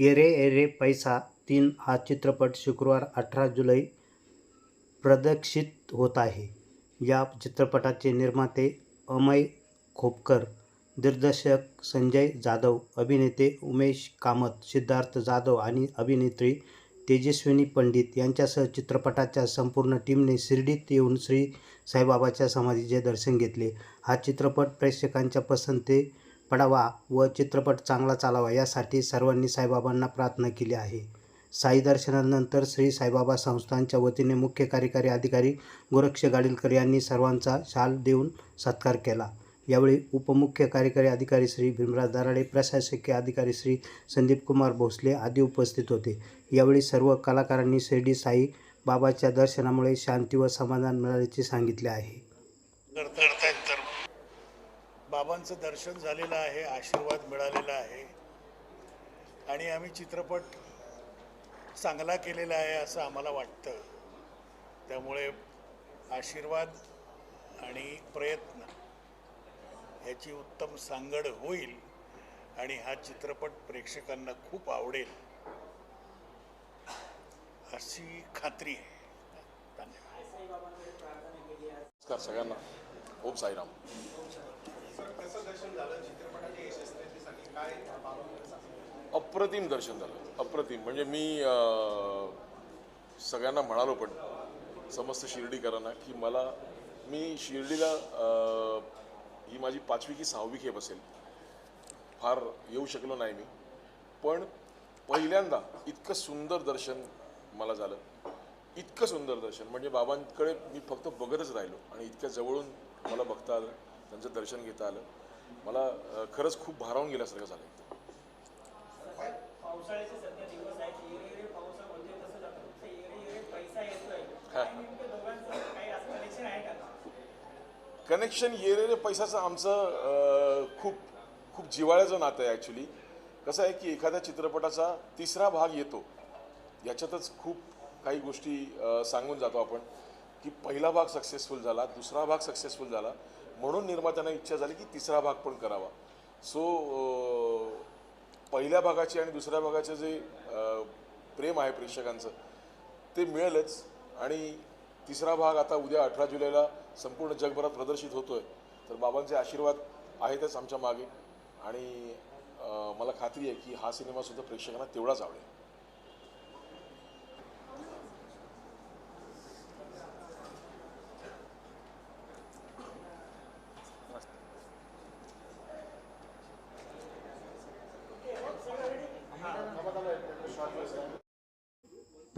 येरे येरे पैसा तीन हा चित्रपट शुक्रवार अठरा जुलै प्रदर्शित होत आहे. या चित्रपटाचे निर्माते अमय खोपकर दिग्दर्शक संजय जाधव अभिनेते उमेश कामत सिद्धार्थ जाधव आणि अभिनेत्री तेजस्विनी पंडित यांच्यासह चित्रपटाच्या संपूर्ण टीमने शिर्डीत येऊन श्री साईबाबाच्या समाधीचे दर्शन घेतले. हा चित्रपट प्रेक्षकांच्या पसंती पडावा व चित्रपट चांगला चालावा यासाठी सर्वांनी साईबाबांना प्रार्थना केली आहे. साई दर्शनानंतर श्री साईबाबा संस्थांच्या वतीने मुख्य कार्यकारी अधिकारी गोरक्ष गाडीलकर यांनी सर्वांचा शाल देऊन सत्कार केला. यावेळी उपमुख्य कार्यकारी अधिकारी श्री भीमराज दराडे प्रशासकीय अधिकारी श्री संदीप कुमार भोसले आदी उपस्थित होते. यावेळी सर्व कलाकारांनी शिर्डी साई बाबाच्या दर्शनामुळे शांती व समाधान मिळाल्याचे सांगितले आहे. बाबांचं दर्शन झालेलं आहे आशीर्वाद मिळालेला आहे. आणि आम्ही चित्रपट चांगला केलेला आहे असं आम्हाला वाटतं. त्यामुळे आशीर्वाद आणि प्रयत्न ह्याची उत्तम सांगड होईल आणि हा चित्रपट प्रेक्षकांना खूप आवडेल अशी खात्री आहे. धन्यवाद. नमस्कार सगळ्यांना. ओम साईराम. अप्रतिम दर्शन झालं. अप्रतिम. म्हणजे मी सगळ्यांना म्हणालो पण समस्त शिर्डीकरांना की मला मी शिर्डीला ही माझी पाचवी की सहावी खेप असेल. फार येऊ शकलो नाही मी. पण पहिल्यांदा इतकं सुंदर दर्शन मला झालं. इतकं सुंदर दर्शन. म्हणजे बाबांकडे मी फक्त बघतच राहिलो. आणि इतक्या जवळून मला बघता आलं त्यांचं दर्शन घेता आलं. मला खरंच खूप भारावून गेल्यासारखं झालं येरे येरे येरे येरे कनेक्शन येरेरे पैशाचं आमचं खूप खूप जिव्हाळ्याचं नातं आहे ॲक्च्युली कसं आहे की एखाद्या चित्रपटाचा तिसरा भाग येतो. याच्यातच खूप काही गोष्टी सांगून जातो आपण. की पहिला भाग सक्सेसफुल झाला दुसरा भाग सक्सेसफुल झाला म्हणून निर्मात्यांना इच्छा झाली की तिसरा भाग पण करावा. सो पहिल्या भागाची आणि दुसऱ्या भागाचं जे प्रेम आहे प्रेक्षकांचं ते मिळेलच. आणि तिसरा भाग आता उद्या अठरा जुलैला संपूर्ण जगभरात प्रदर्शित होतोय. तर बाबांचे आशीर्वाद आहेतच आमच्या मागे. आणि मला खात्री आहे की हा सिनेमासुद्धा प्रेक्षकांना तेवढाच आवडेल.